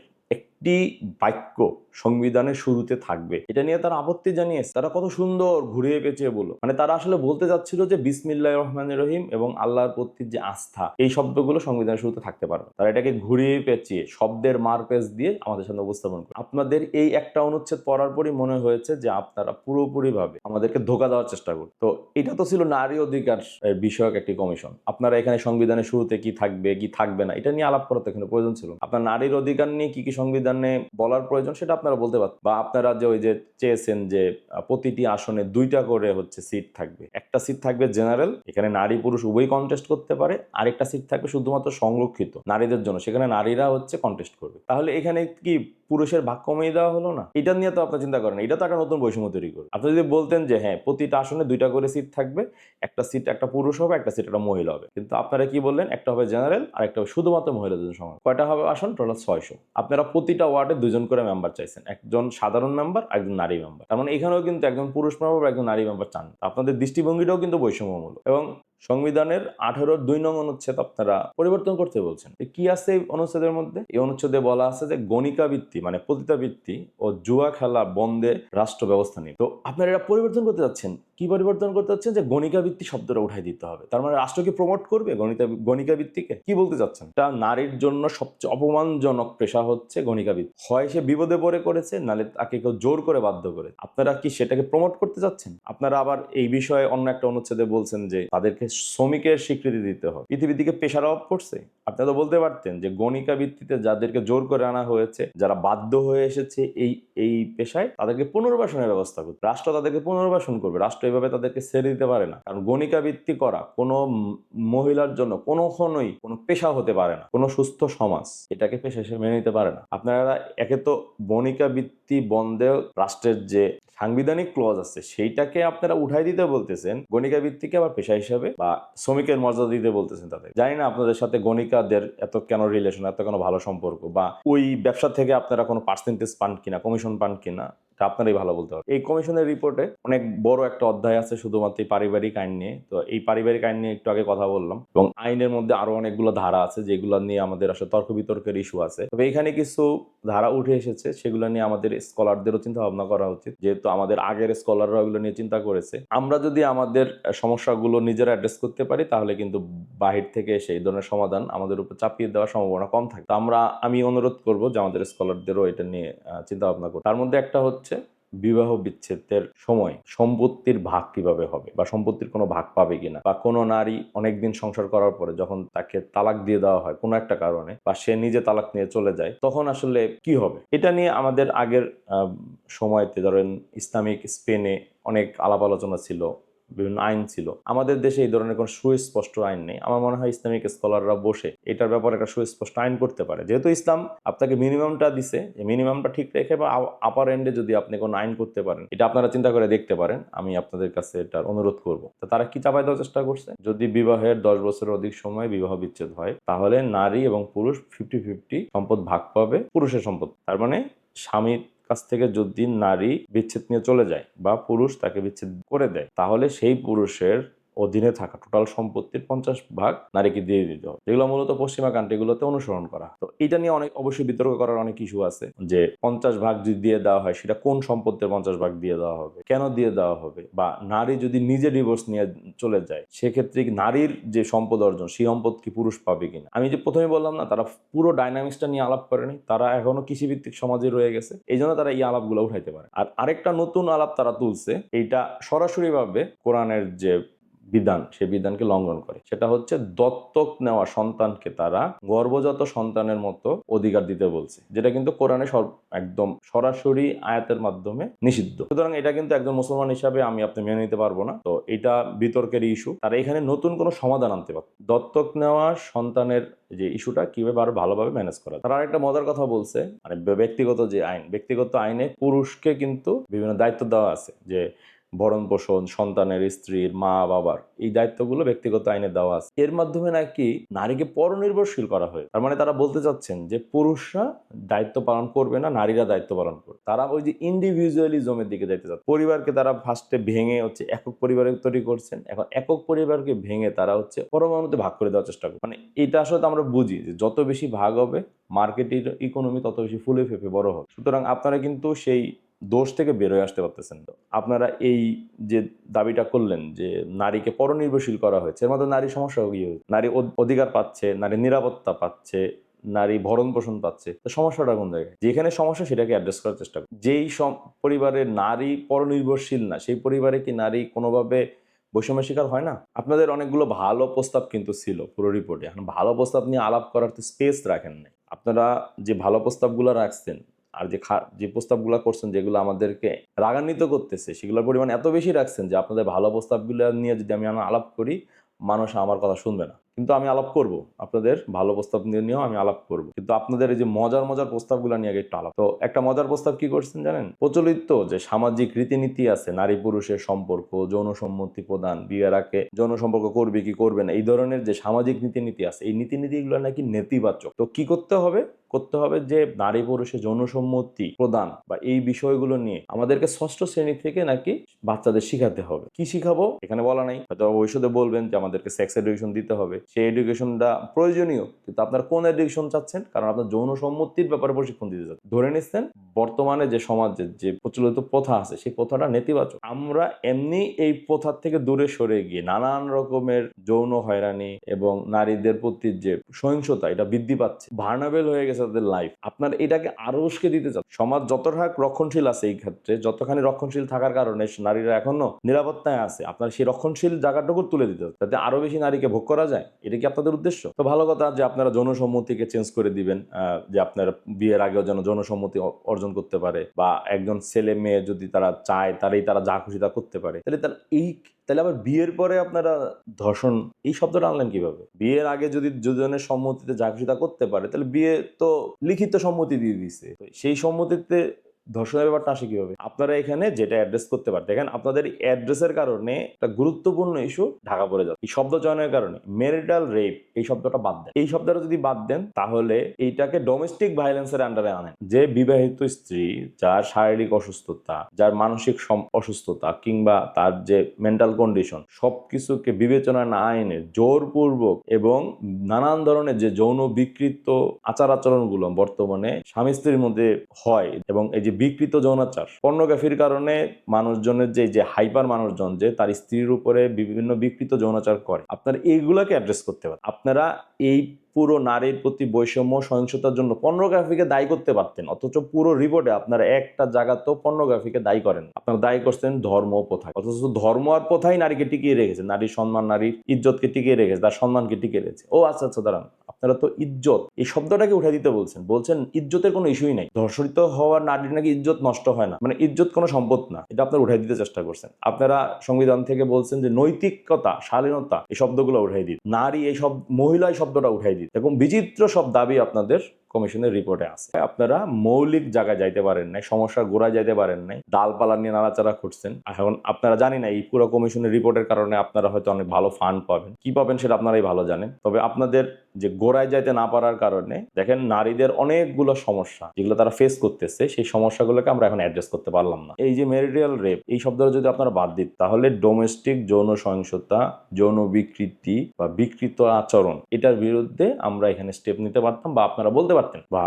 একটি বাক্য সংবিধানের শুরুতে থাকবে। এটা নিয়ে তারা আপত্তি জানিয়েছে। তারা কত সুন্দর ঘুরিয়ে পেঁচিয়ে বলো মানে তারা আসলে বলতে চাচ্ছিল যে বিসমিল্লাহ রহমান রহিম এবং আল্লাহর প্রতি যে আস্থা, এই শব্দগুলো সংবিধানের শুরুতে থাকতে পারবে। তারা এটাকে ঘুরিয়ে পেঁচিয়ে শব্দের মারপেজ দিয়ে আমাদের সামনে উপস্থাপন করে আপনাদের এই একটা অনুচ্ছেদ পড়ার পরই মনে হয়েছে যে, আপনারা পুরোপুরি ভাবে আমাদেরকে ধোকা দেওয়ার চেষ্টা করুন তো এটা তো ছিল নারী অধিকার বিষয়ক একটি কমিশন। আপনারা এখানে সংবিধানের শুরুতে কি থাকবে কি থাকবে না, এটা নিয়ে আলাপ করার তো এখানে প্রয়োজন ছিল আপনার নারীর অধিকার নিয়ে কি কি সংবিধানে বলার প্রয়োজন সেটা আপনারা বলতে পারতেন বা আপনারা যে ওই যে চেয়েছেন যে প্রতিটি আসনে দুইটা করে হচ্ছে সিট থাকবে। একটা সিট থাকবে জেনারেল, এখানে নারী পুরুষ উভয় কন্টেস্ট করতে পারে। আরেকটা সিট থাকবে শুধুমাত্র সংরক্ষিত নারীদের জন্য, সেখানে নারীরা হচ্ছে কন্টেস্ট করবে। তাহলে এখানে কি পুরুষের ভাগ কমিয়ে দেওয়া হলো না? এটা নিয়ে তো আপনার চিন্তা করেন এটা তো একটা নতুন বৈষম্য তৈরি করবে আপনি যদি বলতেন যে হ্যাঁ প্রতিটা আসনে দুইটা করে সিট থাকবে, একটা সিট একটা পুরুষ হবে, একটা সিট একটা মহিলা হবে। কিন্তু আপনারা কি বললেন, একটা হবে জেনারেল আর একটা হবে শুধুমাত্র মহিলাদের জন্য কয়টা হবে আসন? টোটাল ছয়শো। আপনারা প্রতিটা ওয়ার্ডে দুজন করে মেম্বার চাইছেন। একজন সাধারণ মেম্বার একজন নারী মেম্বার তার মানে এখানেও কিন্তু একজন পুরুষ মেম্বার একজন নারী মেম্বার চান আপনাদের দৃষ্টিভঙ্গিটাও কিন্তু বৈষম্যমূলক। এবং সংবিধানের আঠারোর দুই নং অনুচ্ছেদ আপনারা পরিবর্তন করতে বলছেন। কি আছে এই অনুচ্ছেদের মধ্যে? এই অনুচ্ছেদে বলা আছে যে গণিকা বৃত্তি মানে পতিতাবৃত্তি ও জুয়া খেলা বন্ধে রাষ্ট্র ব্যবস্থা নিয়ে। তো আপনারা এটা পরিবর্তন করতে যাচ্ছেন। কি পরিবর্তন করতে যাচ্ছেন? যে গণিকা বৃত্তি শব্দটা উঠাই দিতে হবে। তার মানে রাষ্ট্রকে প্রমোট করবে গণিতা গণিকা বৃত্তিকে কি বলতে চাচ্ছেন? তা নারীর জন্য সবচেয়ে অপমানজনক পেশা হচ্ছে গণিকা বৃত্তি হয় সে বিপদে পড়ে করেছে, নালে তাকে কেউ জোর করে বাধ্য করে আপনারা কি সেটাকে প্রমোট করতে চাচ্ছেন আপনারা আবার এই বিষয়ে অন্য একটা অনুচ্ছেদে বলছেন যে তাদেরকে শ্রমিকের স্বীকৃতি দিতে হবে। পৃথিবীর দিকে পেশার অভাব পড়ছে। আপনি তো বলতে পারতেন যে গণিকা ভিত্তিতে যাদেরকে জোর করে আনা হয়েছে, যারা বাধ্য হয়ে এসেছে এই এই পেশায়, তাদেরকে পুনর্বাসনের ব্যবস্থা করবে রাষ্ট্র তাদেরকে পুনর্বাসন করবে। রাষ্ট্র এভাবে তাদেরকে ছেড়ে দিতে পারে না। কারণ গণিকা ভিত্তি করা কোনো মহিলার জন্য কোনোক্ষণই কোনো পেশা হতে পারে না। কোনো সুস্থ সমাজ এটাকে পেশা হিসেবে মেনে নিতে পারে না। আপনারা একে তো বণিকা বৃত্তি বন্ধে রাষ্ট্রের যে সাংবিধানিক ক্লজ আছে, সেইটাকে আপনারা উঠাই দিতে বলতেছেন গণিকা ভিত্তিকে আবার পেশা হিসাবে বা শ্রমিকের মর্যাদা দিতে বলতেছেন তাদের। জানি না আপনাদের সাথে গণিকাদের এত কেন রিলেশন এত কেন ভালো সম্পর্ক বা ওই ব্যবসা থেকে আপনারা কোনো পার্সেন্টেজ পান কিনা কমিশন পান কিনা এটা আপনারাই ভালো বলতে হবে এই কমিশনের রিপোর্টে অনেক বড় একটা অধ্যায় আছে শুধুমাত্র পারিবারিক আইন নিয়ে। তো এই পারিবারিক আইন নিয়ে একটু আগে কথা বললাম এবং আইনের মধ্যে আরও অনেকগুলো ধারা আছে যেগুলো নিয়ে আমাদের আসলে তর্ক বিতর্কের ইস্যু আছে। তবে এখানে কিছু ধারা উঠে এসেছে সেগুলো নিয়ে আমাদের স্কলারদেরও চিন্তা ভাবনা করা উচিত। যেহেতু আমাদের আগের স্কলাররা ওগুলো নিয়ে চিন্তা করেছে। আমরা যদি আমাদের সমস্যাগুলো নিজেরা অ্যাড্রেস করতে পারি, তাহলে কিন্তু বাহির থেকে এসে এই ধরনের সমাধান আমাদের উপর চাপিয়ে দেওয়ার সম্ভাবনা কম থাকে। তো আমরা, আমি অনুরোধ করব যে আমাদের স্কলারদেরও এটা নিয়ে চিন্তা ভাবনা করতে তার মধ্যে একটা হচ্ছে বিবাহ বিচ্ছেদের সময় সম্পত্তির ভাগ কীভাবে হবে বা সম্পত্তির কোনো ভাগ পাবে কিনা বা কোনো নারী অনেকদিন সংসার করার পরে যখন তাকে তালাক দিয়ে দেওয়া হয় কোনো একটা কারণে বা সে নিজে তালাক নিয়ে চলে যায়, তখন আসলে কি হবে? এটা নিয়ে আমাদের আগের সময়তে ধরেন ইসলামিক স্পেনে অনেক আলাপ আলোচনা ছিল। বিভিন্ন আইন ছিল। আমাদের দেশে এই ধরনের কোনো সুস্পষ্ট আইন নেই। আমার মনে হয় ইসলামিক স্কলাররা বসে এটার ব্যাপারে একটা সুস্পষ্ট আইন করতে পারে। যেহেতু ইসলাম আপনাকে মিনিমামটা দিছে মিনিমামটা ঠিক রেখে বা আপার এন্ডে যদি আপনি কোনো আইন করতে পারেন, এটা আপনারা চিন্তা করে দেখতে পারেন। আমি আপনাদের কাছে এটার অনুরোধ করব। তো তারা কি চাপাই দেওয়ার চেষ্টা করছে? যদি বিবাহের দশ বছরের অধিক সময় বিবাহ বিচ্ছেদ হয়, তাহলে নারী এবং পুরুষ ফিফটি ফিফটি সম্পদ ভাগ পাবে পুরুষের সম্পদ। তার মানে স্বামীর কাছ থেকে যদি নারী বিচ্ছেদ নিয়ে চলে যায় বা পুরুষ তাকে বিচ্ছেদ করে দেয়, তাহলে সেই পুরুষের অধীনে থাকা টোটাল সম্পত্তির পঞ্চাশ ভাগ নারীকে দিয়ে দিতে হবে। যেগুলো মূলত পশ্চিমা কান্ট্রিগুলোতে অনুসরণ করা। তো এটা নিয়ে অনেক অবশ্যই বিতর্ক করার অনেক ইস্যু আছে যে পঞ্চাশ ভাগ যদি দিয়ে দেওয়া হয়, সেটা কোন সম্পত্তির পঞ্চাশ ভাগ দিয়ে দেওয়া হবে? কেন দিয়ে দেওয়া হবে? বা নারী যদি নিজে ডিভোর্স নিয়ে চলে যায়, সেক্ষেত্রে নারীর যে সম্পদ অর্জন, সেই সম্পদ কি পুরুষ পাবে কিনা? আমি যে প্রথমে বললাম না, তারা পুরো ডাইনামিক্সটা নিয়ে আলাপ করেনি। তারা এখনও কৃষিভিত্তিক সমাজে রয়ে গেছে। এই জন্য তারা এই আলাপগুলো উঠাইতে পারে। আর আরেকটা নতুন আলাপ তারা তুলছে, এইটা সরাসরিভাবে কোরআনের যে বিধান, সে বিধানকে লঙ্ঘন করে। সেটা হচ্ছে দত্তক নেওয়া সন্তানকে তারা গর্ভজাত সন্তানের মতো অধিকার দিতে বলছে, যেটা কিন্তু কোরআনে একদম সরাসরি আয়াতের মাধ্যমে নিষিদ্ধ। সুতরাং এটা কিন্তু একজন মুসলমান হিসাবে আমি আপনি মেনে নিতে পারব না। তো এটা বিতর্কের ইস্যু। তারা এখানে নতুন কোনো সমাধান আনতে পারে দত্তক নেওয়া সন্তানের যে ইস্যুটা কীভাবে আরও ভালোভাবে ম্যানেজ করা। তারা আরেকটা মজার কথা বলছে মানে ব্যক্তিগত যে আইন, ব্যক্তিগত আইনে পুরুষকে কিন্তু বিভিন্ন দায়িত্ব দেওয়া আছে, যে ভরণ পোষণ, সন্তানের স্ত্রীর মা, বাবার এই দায়িত্বগুলো ব্যক্তিগত আইনে দেওয়া আছে। এর মাধ্যমে নাকি নারীকে পরনির্ভরশীল করা হয় তার মানে তারা বলতে চাচ্ছেন যে পুরুষরা দায়িত্ব পালন করবে না, নারীরা দায়িত্ব পালন করবে। তারা ওই যে ইন্ডিভিজুয়ালিজমের দিকে যাইতে চাচ্ছে। পরিবারকে তারা ফার্স্টে ভেঙে হচ্ছে একক পরিবারে তৈরি করছেন। এখন একক পরিবারকে ভেঙে তারা হচ্ছে পরমাণুতে ভাগ করে দেওয়ার চেষ্টা করে মানে এটা আসলে আমরা বুঝি যে যত বেশি ভাগ হবে মার্কেটের ইকোনমি তত বেশি ফুলে ফেপে বড় হবে। সুতরাং আপনারা কিন্তু সেই দোষ থেকে বেরোয় আসতে পারতেছেন আপনারা এই যে দাবিটা করলেন যে নারীকে পরনির্ভরশীল করা হয়েছে, এর মধ্যে নারী সমস্যা কি হয়েছে? নারী অধিকার পাচ্ছে, নারী নিরাপত্তা পাচ্ছে, নারী ভরণ পোষণ পাচ্ছে, তো সমস্যাটা কোন জায়গায়? যেখানে সমস্যা সেটাকে অ্যাড্রেস করার চেষ্টা করুন। যেই পরিবারের নারী পরনির্ভরশীল না, সেই পরিবারে কি নারী কোনোভাবে বৈষম্যের শিকার হয় না? আপনাদের অনেকগুলো ভালো প্রস্তাব কিন্তু ছিল পুরো রিপোর্টে এখন ভালো প্রস্তাব নিয়ে আলাপ করার তো স্পেস রাখেন নাই। আপনারা যে ভালো প্রস্তাবগুলো রাখছেন আর যে যে প্রস্তাবগুলো করছেন, যেগুলো আমাদেরকে রাগান্বিত করতেছে, সেগুলোর পরিমাণ এত বেশি রাখছেন যে আপনাদের ভালো প্রস্তাবগুলো নিয়ে যদি আমি আলাপ করি, মানুষ আমার কথা শুনবে না। কিন্তু আমি আলাপ করব। আপনাদের ভালো প্রস্তাব নিয়ে, নিয়েও আমি আলাপ করব। কিন্তু আপনাদের এই যে মজার মজার প্রস্তাবগুলো নিয়ে আগে একটু আলাপ। তো একটা মজার প্রস্তাব কি করছেন জানেন? প্রচলিত যে সামাজিক রীতিনীতি আছে, নারী পুরুষের সম্পর্ক, যৌন সম্মতি প্রদান, বিয়ের আগে যৌন সম্পর্ক করবে কি করবে না, এই ধরনের যে সামাজিক নীতিনীতি আছে, এই নীতিনীতিগুলো নাকি নেতিবাচক। তো কি করতে হবে? করতে হবে যে নারী পুরুষের যৌন সম্মতি প্রদান বা এই বিষয়গুলো নিয়ে আমাদেরকে ষষ্ঠ শ্রেণি থেকে নাকি বাচ্চাদের শিখাতে হবে। কি শিখাবো? এখানে বলা নাই। হয়তো ভবিষ্যতে বলবেন যে আমাদেরকে সেক্স এডুকেশন দিতে হবে। সেই এডুকেশনটা প্রয়োজনীয়, কিন্তু আপনার কোন এডুকেশন চাচ্ছেন? কারণ আপনার যৌন ব্যাপারে প্রশিক্ষণ দিতে চাচ্ছেন। ধরে নিচ্ছেন, বর্তমানে যে সমাজে যে প্রচলিত প্রথা আছে, সেই প্রথাটা নেতিবাচক। আমরা এমনি এই প্রথার থেকে দূরে সরে গিয়ে নানান রকমের যৌন হয়রানি এবং নারীদের প্রতি যে সহিংসতা, এটা বৃদ্ধি পাচ্ছে। ভার্নাবেল হয়ে গেছে তাদের লাইফ আপনার এটাকে আরও উস্কে দিতে চান সমাজ যতটা রক্ষণশীল আছে এই ক্ষেত্রে যতখানি রক্ষণশীল থাকার কারণে নারীরা এখনও নিরাপত্তায় আছে আপনার সেই রক্ষণশীল জায়গাটুকু তুলে দিতে চান, যাতে আরও বেশি নারীকে ভোগ করা যায় এটা কি আপনাদের উদ্দেশ্য? তো ভালো কথা যে আপনারা যৌন সম্মতিকে চেঞ্জ করে দিবেন যে আপনারা বিয়ের আগেও যেন যৌন সম্মতি অর্জন করতে পারে বা একজন ছেলে মেয়ে যদি তারা চায় তারাই তারা যা খুশি তা করতে পারে তাহলে তার এই তাহলে আবার বিয়ের পরে আপনারা ধর্ষণ, এই শব্দটা আনলেন কীভাবে? বিয়ের আগে যদি দুজনের সম্মতিতে যা তা করতে পারে, তাহলে বিয়ে তো লিখিত সম্মতি দিয়ে দিছে সেই সম্মতিতে ধর্ষণের ব্যাপারটা আসে কীভাবে? আপনারা এখানে যেটা অ্যাড্রেস করতে পারেন, দেখেন আপনাদের অ্যাড্রেসের কারণে একটা গুরুত্বপূর্ণ ইস্যু ঢাকা পড়ে যাচ্ছে। এই শব্দ চয়নের কারণে মেরিটাল রেপ এই শব্দটা বাদ দেন। এই শব্দটা যদি বাদ দেন, তাহলে এইটাকে ডোমেস্টিক ভায়োলেন্সের আন্ডারে আনেন। যে বিবাহিত স্ত্রী যার শারীরিক অসুস্থতা, যার মানসিক অসুস্থতা কিংবা তার যে মেন্টাল কন্ডিশন সবকিছুকে বিবেচনা না এনে জোরপূর্বক এবং নানান ধরনের যে যৌন বিকৃত আচার আচরণগুলো বর্তমানে স্বামী স্ত্রীর মধ্যে হয় এবং এই যে বিকৃত যৌনাচার পর্নোগ্রাফির কারণে মানুষজনের যে যে হাইপার মানুষজন যে, তার স্ত্রীর উপরে বিভিন্ন বিকৃত যৌনাচার করে। আপনারা এইগুলোকে অ্যাড্রেস করতে পারেন। আপনারা এই পুরো নারীর প্রতি বৈষম্য, সহিংসতার জন্য পর্নোগ্রাফিকে দায়ী করতে পারতেন, অথচ পুরো রিপোর্টে আপনারা একটা জায়গাতেও পর্নোগ্রাফিকে দায়ী করেন আপনারা দায়ী করছেন ধর্ম প্রথায়। অথচ ধর্ম আর প্রথাই নারীকে টিকিয়ে রেখেছে। নারীর সম্মান, নারীর ইজ্জতকে টিকিয়ে রেখেছে, তার সম্মানকে টিকিয়ে রেখেছে। ও আচ্ছা আচ্ছা দাঁড়ান, আপনারা তো ইজ্জত। এই শব্দটাকে উঠে দিতে বলছেন। বলছেন, ইজ্জতের কোনো ইস্যুই নাই। ধর্ষিত হওয়ার নারীর নাকি ইজ্জত নষ্ট হয় না। মানে ইজ্জত কোনো সম্পদ না। এটা আপনারা উঠাই দিতে চেষ্টা করছেন। আপনারা সংবিধান থেকে বলছেন যে নৈতিকতা, শালীনতা, এই শব্দগুলো উঠাই দিন। নারী এই সব মহিলা এই শব্দটা উঠাই এবং বিচিত্র সব দাবি আপনাদের কমিশনের রিপোর্টে আছে। আপনারা মৌলিক জায়গায় যাইতে পারেন নাই, সমস্যার গোড়ায় যাইতে পারেন নাই, ডালপালা নিয়ে নাড়াচাড়া করছেন। এখন আপনারা জানি না, এই পুরো কমিশনের রিপোর্টের কারণে আপনারা হয়তো অনেক ভালো ফান্ড পাবেন। কি পাবেন সেটা আপনারাই ভালো জানেন। তবে আপনাদের যে গোড়ায় যাইতে না পারার কারণে দেখেন নারীদের অনেকগুলো সমস্যা যেগুলো তারা ফেস করতেছে, সেই সমস্যাগুলোকে আমরা এখন অ্যাড্রেস করতে পারলাম না। এই যে মেরিটাল রেপ এই শব্দটা যদি আপনারা বাদ দিত তাহলে ডোমেস্টিক যৌন সহিংসতা, যৌন বিকৃতি বা বিকৃত আচরণ, এটার বিরুদ্ধে আমরা এখানে স্টেপ নিতে পারতাম বা আপনারা বলতে পারতেন বা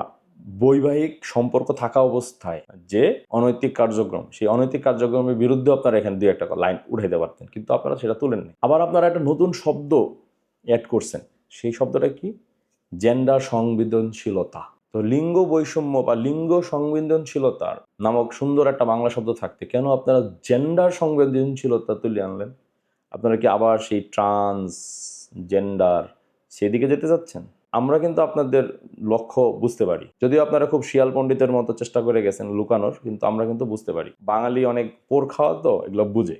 বৈবাহিক সম্পর্ক থাকা অবস্থায় যে অনৈতিক কার্যক্রম, সেই অনৈতিক কার্যক্রমের বিরুদ্ধে আপনারা এখানে দুই একটা লাইন উঠাইতে পারতেন, কিন্তু আপনারা সেটা তুলেননি আবার আপনারা একটা নতুন শব্দ অ্যাড করছেন, সেই শব্দটা কি? জেন্ডার সংবেদনশীলতা। তো লিঙ্গ বৈষম্য বা লিঙ্গ সংবেদনশীলতার নামক সুন্দর একটা বাংলা শব্দ থাকতে, কেন আপনারা জেন্ডার সংবেদনশীলতা তুলে আনলেন? আপনারা কি আবার সেই ট্রান্স জেন্ডার সেদিকে যেতে চাচ্ছেন? আমরা কিন্তু আপনাদের লক্ষ্য বুঝতে পারি। যদিও আপনারা খুব শিয়াল পণ্ডিতের মতো চেষ্টা করে গেছেন লুকানোর, কিন্তু আমরা কিন্তু বুঝতে পারি। বাঙালি অনেক পোর খাওয়া তো, এগুলো বুঝে।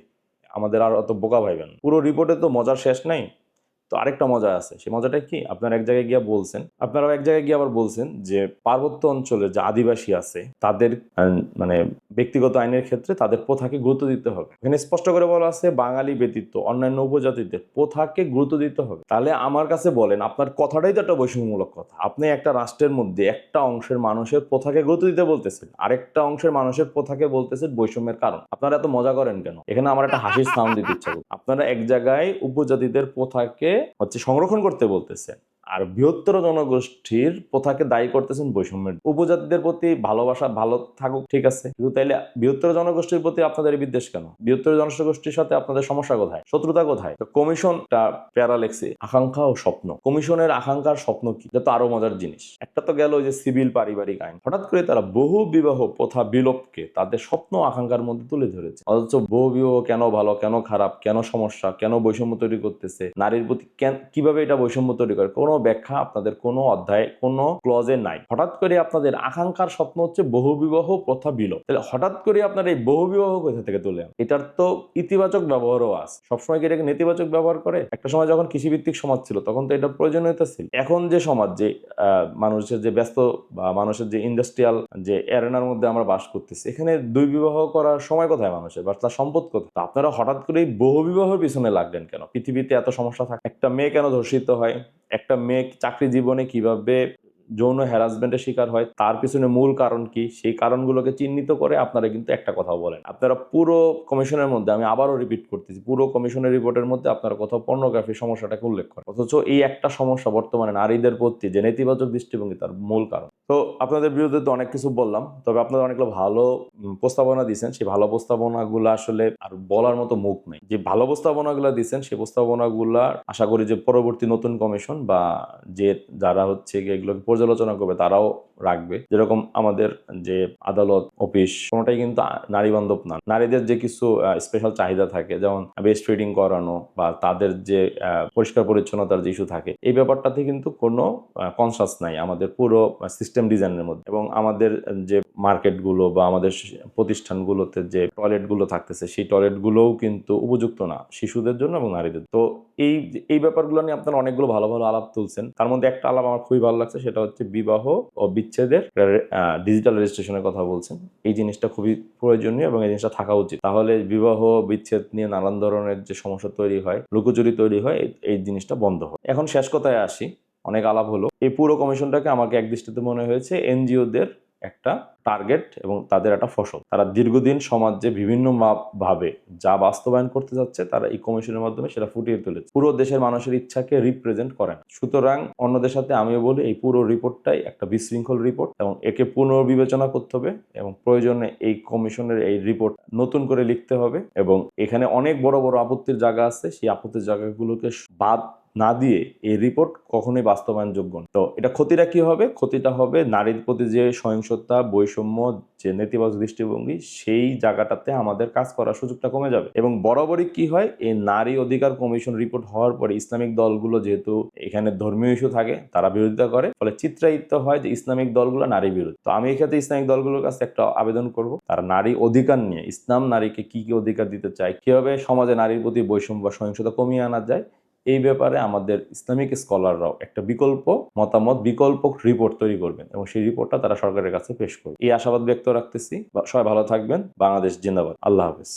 আমাদের আর অত বোকা ভাইবেন পুরো রিপোর্টে তো মজার শেষ নাই। তো আরেকটা মজা আছে। সেই মজাটা কি? আপনার এক জায়গায় গিয়ে বলছেন, আপনারাও এক জায়গায় গিয়ে আবার বলছেন যে পার্বত্য অঞ্চলে যে আদিবাসী আছে, তাদের মানে ব্যক্তিগত আইনের ক্ষেত্রে তাদের প্রথাকে গুরুত্ব দিতে হবে। এখানে স্পষ্ট করে বলা আছে, বাঙালি ব্যতীত অন্যান্য উপজাতিদের প্রথাকে গুরুত্ব দিতে হবে। তাহলে আমার কাছে বলেন, আপনার কথাটাই তো একটা বৈষম্যমূলক কথা। আপনি একটা রাষ্ট্রের মধ্যে একটা অংশের মানুষের প্রথাকে গুরুত্ব দিতে বলতেছেন। আরেকটা অংশের মানুষের প্রথাকে বলতেছেন বৈষম্যের কারণ। আপনারা এত মজা করেন কেন? এখানে আমার একটা হাসির সাউন্ড দিতে ইচ্ছা আপনারা এক জায়গায় উপজাতিদের প্রথাকে হচ্ছে সংরক্ষণ করতে বলতেছেন আর বৃহত্তর জনগোষ্ঠীর প্রথাকে দায়ী করতেছেন বৈষম্যের উপজাতিদের প্রতি ভালোবাসা ভালো থাকুক, ঠিক আছে। কিন্তু তাইলে বৃহত্তর জনগোষ্ঠীর প্রতি আপনাদের বিদ্বেষ কেন? বৃহত্তর জনগোষ্ঠীর সাথে আপনাদের সমস্যা কোথায়? শত্রুতা কোথায়? তো কমিশনটা প্যারা লেখছে আকাঙ্ক্ষা ও স্বপ্ন। কমিশনের আকাঙ্ক্ষার স্বপ্ন কি? এটা তো আরও মজার জিনিস। একটা তো গেল যে সিভিল পারিবারিক আইন। হঠাৎ করে তারা বহু বিবাহ প্রথা বিলোপকে তাদের স্বপ্ন আকাঙ্ক্ষার মধ্যে তুলে ধরেছে। অথচ বহু বিবাহ কেন ভালো, কেন খারাপ, কেন সমস্যা, কেন বৈষম্য তৈরি করতেছে? নারীর প্রতি কীভাবে এটা বৈষম্য তৈরি করে? কোনো ব্যাখ্যা আপনাদের কোনো অধ্যায় কোনো ক্লজে নাই। হঠাৎ করে আপনাদের আকাঙ্ক্ষার স্বপ্ন হচ্ছে বহু বিবাহ প্রথা বিলোপ। তাহলে হঠাৎ করে আপনার এই বহু বিবাহ কোথা থেকে তুলে এটার তো ইতিবাচক ব্যবহারও আছে। সবসময় কি এটাকে নেতিবাচক ব্যবহার করে? একটা সময় যখন কৃষিভিত্তিক সমাজ ছিল, তখন তো এটা প্রয়োজনীয়তা ছিল। এখন যে সমাজ, যে মানুষের যে ব্যস্ত বা মানুষের যে ইন্ডাস্ট্রিয়াল যে এরেনার মধ্যে আমরা বাস করতেছি, এখানে দুই বিবাহ করার সময় কোথায় মানুষের? বা তার সম্পদ কোথায়? আপনারা হঠাৎ করেই বহু বিবাহের পিছনে লাগলেন কেন? পৃথিবীতে এত সমস্যা থাকে। একটা মেয়ে কেন ধর্ষিত হয়? একটা মেয়ে চাকরি জীবনে কীভাবে যৌন হ্যারাসমেন্টের শিকার হয়, তার পিছনে মূল কারণ কি? সেই কারণগুলোকে চিহ্নিত করে আপনারা কিন্তু একটা কথা বলেন। আপনারা পুরো কমিশনের মধ্যে, আমি আবারও রিপিট করতেছি, পুরো কমিশনের রিপোর্টের মধ্যে আপনারা কোথাও পর্নোগ্রাফি সমস্যাটাকে উল্লেখ করেন। অথচ এই একটা সমস্যা বর্তমানে নারীদের প্রতি যে নেতিবাচক দৃষ্টিভঙ্গি, তার মূল কারণ। তো আপনাদের বিরুদ্ধে তো অনেক কিছু বললাম, তবে আপনারা অনেকগুলো ভালো প্রস্তাবনা দিয়েছেন। সেই ভালো প্রস্তাবনাগুলো আসলে আর বলার মতো মুখ নেই। যে ভালো প্রস্তাবনাগুলো দিয়েছেন, সেই প্রস্তাবনাগুলো আশা করি যে পরবর্তী নতুন কমিশন বা যে যারা হচ্ছে এগুলোকে পর্যালোচনা করবে, তারাও রাখবে। যেরকম আমাদের যে আদালত, অফিস, কোনোটাই কিন্তু নারী বান্ধব না। নারীদের যে কিছু স্পেশাল চাহিদা থাকে, যেমন বেস্ট ফিডিং করানো বা তাদের যে পরিষ্কার পরিচ্ছন্নতার যে ইস্যু থাকে, এই ব্যাপারটাতে কিন্তু কোনো কনসাস নাই আমাদের পুরো সিস্টেম ডিজাইনের মধ্যে। এবং আমাদের যে মার্কেটগুলো বা আমাদের প্রতিষ্ঠানগুলোতে যে টয়লেটগুলো থাকতেছে, সেই টয়লেটগুলোও কিন্তু উপযুক্ত না শিশুদের জন্য এবং নারীদের। তো এই এই ব্যাপারগুলো নিয়ে আপনারা অনেকগুলো ভালো ভালো আলাপ তুলছেন। তার মধ্যে একটা আলাপ আমার খুবই ভালো লাগছে, সেটা হচ্ছে বিবাহ ও বিচ্ছেদের ডিজিটাল রেজিস্ট্রেশনের কথা বলছেন। এই জিনিসটা খুবই প্রয়োজনীয় এবং এই জিনিসটা থাকা উচিত। তাহলে বিবাহ, বিচ্ছেদ নিয়ে নানান ধরনের যে সমস্যা তৈরি হয়, লুকোচুরি তৈরি হয়, এই- জিনিসটা বন্ধ হয়। এখন শেষ কথায় আসি। অনেক আলাপ হলো। এই পুরো কমিশনটাকে আমাকে এক দৃষ্টিতে মনে হয়েছে, এনজিওদের একটা টার্গেট এবং তাদের একটা ফসল। তারা দীর্ঘদিন সমাজে বিভিন্ন ভাবে যা বাস্তবায়ন করতে যাচ্ছে, তারা এই কমিশনের মাধ্যমে সেটা ফুটিয়ে তুলেছে। পুরো দেশের মানুষের ইচ্ছাকে রিপ্রেজেন্ট করেন। সুতরাং অন্যদের সাথে আমিও বলি, এই পুরো রিপোর্টটাই একটা বিশৃঙ্খল রিপোর্ট এবং একে পুনর্বিবেচনা করতে হবে এবং প্রয়োজনে এই কমিশনের এই রিপোর্ট নতুন করে লিখতে হবে এবং এখানে অনেক বড় বড় আপত্তির জায়গা আছে। সেই আপত্তির জায়গাগুলোকে বাদ না দিয়ে এই রিপোর্ট কখনোই বাস্তবায়নযোগ্য তো এটা ক্ষতিটা কি হবে? ক্ষতিটা হবে নারীর প্রতি যে সহিংসতা, বৈষম্য, যে নেতিবাচক দৃষ্টিভঙ্গি, সেই জায়গাটাতে আমাদের কাজ করার সুযোগটা কমে যাবে। এবং বরাবরই কি হয়, এই নারী অধিকার কমিশন রিপোর্ট হওয়ার পরে ইসলামিক দলগুলো যেহেতু এখানে ধর্মীয় ইস্যু থাকে, তারা বিরোধিতা করে, ফলে চিত্রায়িত হয় যে ইসলামিক দলগুলো নারী বিরোধী। তো আমি এক্ষেত্রে ইসলামিক দলগুলোর কাছে একটা আবেদন করব। তারা নারী অধিকার নিয়ে, ইসলাম নারীকে কি কি অধিকার দিতে চায়, কীভাবে সমাজে নারীর প্রতি বৈষম্য বা সহিংসতা কমিয়ে আনা যায় এই ব্যাপারে আমাদের ইসলামিক স্কলাররাও একটা বিকল্প মতামত, বিকল্প রিপোর্ট তৈরি করবেন এবং সেই রিপোর্টটা তারা সরকারের কাছে পেশ করবে। এই আশাবাদ ব্যক্ত রাখতেছি। সবাই ভালো থাকবেন। বাংলাদেশ জিন্দাবাদ। আল্লাহ হাফেজ।